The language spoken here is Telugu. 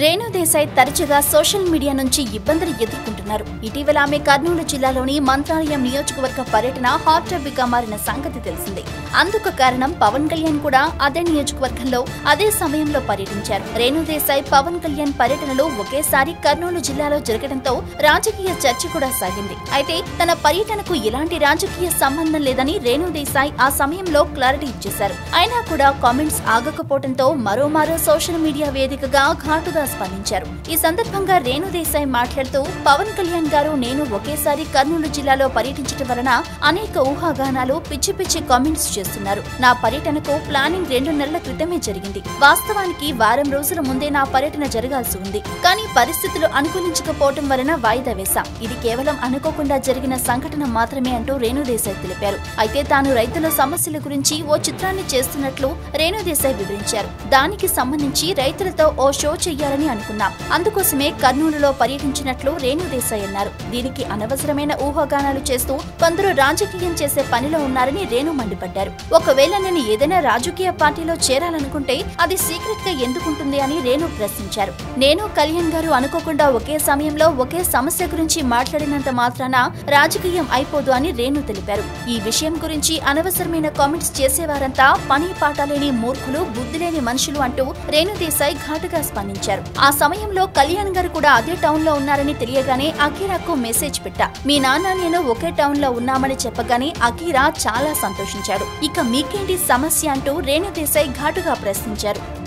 రేణు దేశాయ్ తరచుగా సోషల్ మీడియా నుంచి ఇబ్బందులు ఎదుర్కొంటున్నారు. ఇటీవల ఆమె కర్నూలు జిల్లాలోని మంత్రాలయం నియోజకవర్గ పర్యటన హాట్ టాపిక్గా మారిన సంగతి తెలిసిందే. అందుకు కారణం పవన్ కళ్యాణ్ కూడా అదే నియోజకవర్గంలో అదే సమయంలో పర్యటించారు. రేణు దేశాయ్ పవన్ కళ్యాణ్ పర్యటనలు ఒకేసారి కర్నూలు జిల్లాలో జరగడంతో రాజకీయ చర్చ కూడా సాగింది. అయితే తన పర్యటనకు ఎలాంటి రాజకీయ సంబంధం లేదని రేణు దేశాయ్ ఆ సమయంలో క్లారిటీ ఇచ్చేశారు. అయినా కూడా కామెంట్స్ ఆగకపోవడంతో మరోమారో సోషల్ మీడియా వేదికగా ఘాటుగా స్పందించారు. ఈ సందర్భంగా రేణుదేశాయ్ మాట్లాడుతూ పవన్ కళ్యాణ్ గారు నేను ఒకేసారి కర్నూలు జిల్లాలో పర్యటించడం వలన అనేక ఊహాగానాలు పిచ్చి పిచ్చి కామెంట్స్ చేస్తున్నారు. నా పర్యటనకు ప్లానింగ్ రెండు నెలల క్రితమే జరిగింది. వాస్తవానికి వారం రోజుల ముందే నా పర్యటన జరగాల్సి ఉంది. కానీ పరిస్థితులు అనుకూలించకపోవటం వలన వాయిదా వేశాం. ఇది కేవలం అనుకోకుండా జరిగిన సంఘటన మాత్రమే అంటూ రేణుదేశాయ్ తెలిపారు. అయితే తాను రైతుల సమస్యల గురించి ఓ చిత్రాన్ని చేస్తున్నట్లు రేణుదేశాయ్ వివరించారు. దానికి సంబంధించి రైతులతో ఓ షో చెయ్యాలని అనుకున్నాం. అందుకోసమే కర్నూలులో పర్యటించినట్లు రేణుదేశాయ్ అన్నారు. దీనికి అనవసరమైన ఊహాగానాలు చేస్తూ కొందరు రాజకీయం చేసే పనిలో ఉన్నారని రేణు మండిపడ్డారు. ఒకవేళ నేను ఏదైనా రాజకీయ పార్టీలో చేరాలనుకుంటే అది సీక్రెట్గా ఎందుకుంటుంది అని రేణు ప్రశ్నించారు. నేను కళ్యాణ్ గారు అనుకోకుండా ఒకే సమయంలో ఒకే సమస్య గురించి మాట్లాడినంత మాత్రాన రాజకీయం అయిపోదు అని రేణు తెలిపారు. ఈ విషయం గురించి అనవసరమైన కామెంట్స్ చేసేవారంతా పని పాట లేని మూర్ఖులు బుద్ధి లేని మనుషులు అంటూ రేణుదేశాయ్ ఘాటుగా స్పందించారు. ఆ సమయంలో కళ్యాణ్ గారు కూడా అదే టౌన్లో ఉన్నారని తెలియగానే అఖీరాకు మెసేజ్ పెట్టా. మీ నాన్న నేను ఒకే టౌన్లో ఉన్నామని చెప్పగానే అఖీరా చాలా సంతోషించారు. ఇక మీకేంటి సమస్య? అంటూ రేణు దేశాయ్ ఘాటుగా ప్రశ్నించారు.